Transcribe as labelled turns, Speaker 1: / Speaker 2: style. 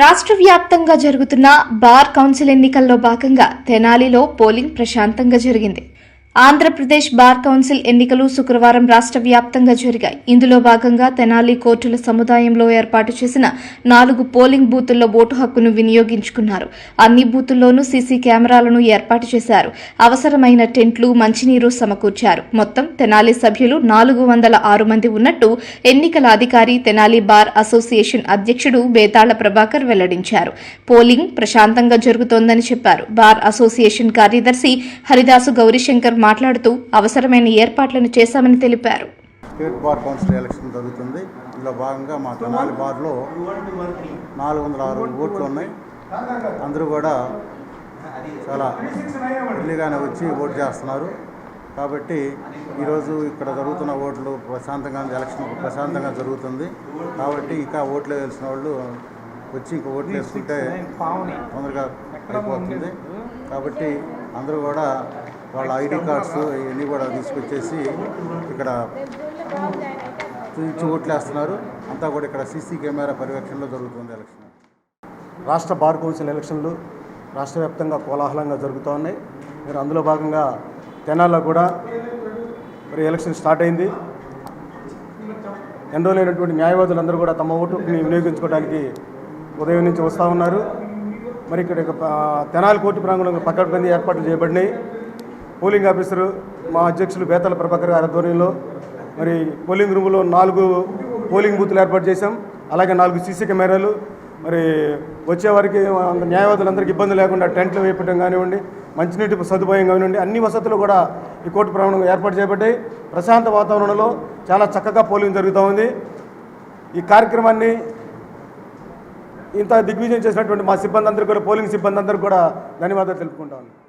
Speaker 1: రాష్ట్ర వ్యాప్తంగా జరుగుతున్న బార్ కౌన్సిల్ ఎన్నికల్లో భాగంగా తెనాలిలో పోలింగ్ ప్రశాంతంగా జరిగింది. ఆంధ్రప్రదేశ్ బార్ కౌన్సిల్ ఎన్నికలు శుక్రవారం రాష్ట్ర వ్యాప్తంగా జరిగాయి. ఇందులో భాగంగా తెనాలి కోర్టుల సముదాయంలో ఏర్పాటు చేసిన నాలుగు పోలింగ్ బూతుల్లో ఓటు హక్కును వినియోగించుకున్నారు. అన్ని బూతుల్లోనూ సీసీ కెమెరాలను ఏర్పాటు చేశారు. అవసరమైన టెంట్లు మంచినీరు సమకూర్చారు. మొత్తం తెనాలి సభ్యులు నాలుగు వందల ఆరు మంది ఉన్నట్టు ఎన్నికల అధికారి తెనాలి బార్ అసోసియేషన్ అధ్యక్షుడు బేతాళ ప్రభాకర్ వెల్లడించారు. పోలింగ్ ప్రశాంతంగా జరుగుతోందని చెప్పారు. బార్ అసోసియేషన్ కార్యదర్శి హరిదాసు గౌరీశంకర్ మాట్లాడుతూ అవసరమైన ఏర్పాట్లను చేశామని తెలిపారు.
Speaker 2: స్టేట్ బార్ కౌన్సిల్ ఎలక్షన్ జరుగుతుంది. ఇందులో భాగంగా మా తెనాలి బార్లో నాలుగు వందల ఆరు ఓట్లు ఉన్నాయి. అందరూ కూడా చాలా ఎర్లీగానే వచ్చి ఓటు చేస్తున్నారు. కాబట్టి ఈరోజు ఇక్కడ జరుగుతున్న ఓట్లు ప్రశాంతంగా ఎలక్షన్ ప్రశాంతంగా జరుగుతుంది. కాబట్టి ఇంకా ఓట్లు వేసిన వాళ్ళు వచ్చి ఇంకా ఓట్లు వేసుకుంటే తొందరగా అయిపోతుంది. కాబట్టి అందరూ కూడా వాళ్ళ ఐడి కార్డ్స్ ఇవన్నీ కూడా తీసుకొచ్చేసి ఇక్కడ చూపించి ఓట్లేస్తున్నారు అంతా కూడా ఇక్కడ సీసీ కెమెరా పర్యవేక్షణలో జరుగుతుంది ఎలక్షన్.
Speaker 3: రాష్ట్ర బార్ కౌన్సిల్ ఎలక్షన్లు రాష్ట్ర వ్యాప్తంగా కోలాహలంగా జరుగుతూ ఉన్నాయి మరి అందులో భాగంగా తెనాల్లో కూడా మరి ఎలక్షన్ స్టార్ట్ అయింది. ఎన్రోల్ అయినటువంటి న్యాయవాదులందరూ కూడా తమ ఓటుని వినియోగించుకోవడానికి ఉదయం నుంచి వస్తూ ఉన్నారు. మరి ఇక్కడ తెనాలి కోర్టు ప్రాంగణంలో పక్కడబంది ఏర్పాట్లు చేయబడినాయి. పోలింగ్ ఆఫీసరు మా అధ్యక్షులు బేతాల ప్రభాకర్ గారి ఆధ్వర్యంలో మరి పోలింగ్ రూమ్లో నాలుగు పోలింగ్ బూత్లు ఏర్పాటు చేశాం. అలాగే నాలుగు సీసీ కెమెరాలు. మరి వచ్చేవారికి న్యాయవాదులందరికీ ఇబ్బంది లేకుండా టెంట్లు వేయడం కానివ్వండి మంచినీటి సదుపాయం కానివ్వండి అన్ని వసతులు కూడా ఈ కోర్టు ప్రాంగణంగా ఏర్పాటు చేయబడ్డాయి. ప్రశాంత వాతావరణంలో చాలా చక్కగా పోలింగ్ జరుగుతూ ఉంది. ఈ కార్యక్రమాన్ని ఇంత దిగ్విజయం చేసినటువంటి మా సిబ్బంది అందరికీ కూడా పోలింగ్ సిబ్బంది అందరికీ కూడా ధన్యవాదాలు తెలుపుకుంటా ఉన్నాను